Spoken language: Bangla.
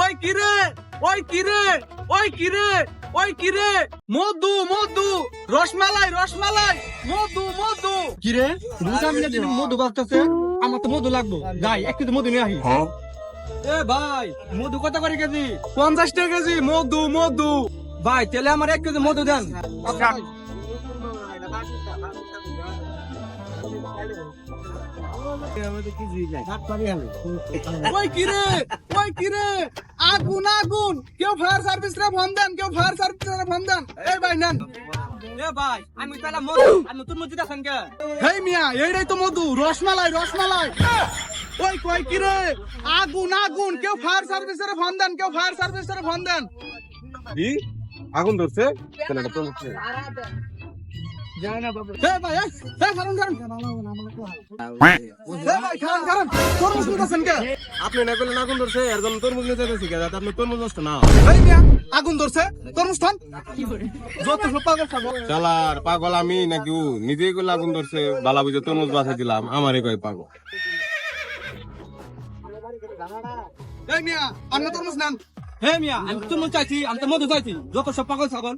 ওই কিরে ওই কিরে ওই কিরে ওই কিরে মধু মধু রসমালাই রসমালাই মধু মধু। কিরে দুটা মিনিট মধু বাজতেছে? আমার তো মধু লাগবো। যাই একটু মধু নিয়ে আহি এ ভাই মধু কত করে কেজি? পঞ্চাশ টাকা কেজি মধু মধু। ভাই তাহলে আমার এক কেজি মধু দেন। কিরে আগুন আগুন! কেউ ফায়ার সার্ভিস রে ফোন দেন কেউ ফায়ার সার্ভিস রে ফোন দেন। এই ভাই নেন। ভাই আমি তাহলে মধু আমি তোর মধ্যে দেখেন কে? হেই মিয়া এইটাই তো মধু রসমালাই রসমালাই। ওই কই কিরে আগুন আগুন! কেউ ফায়ার সার্ভিস রে ফোন দেন কেউ ফায়ার সার্ভিস রে ফোন দেন। আগুন ধরছে। আপনি না করলেন আগুন ধরছে এর জন্য তরমুজ যাতে আপনি তরমুজ নষ্ট না হয়। আগুন ধরছে তরমুজ যত পাগল পাগল পাগল আমি নাকি নিজেই করলে আগুন ধরছে বালা বুঝে তরমুজ বাসাই দিলাম আমারই কয় পাগল মিয়া অন্য তরমুজ নেন হে মিয়া আমি তোর মধ্যে চাইছি আমি তো মধু চাইছি যত সব পাগল ছাগল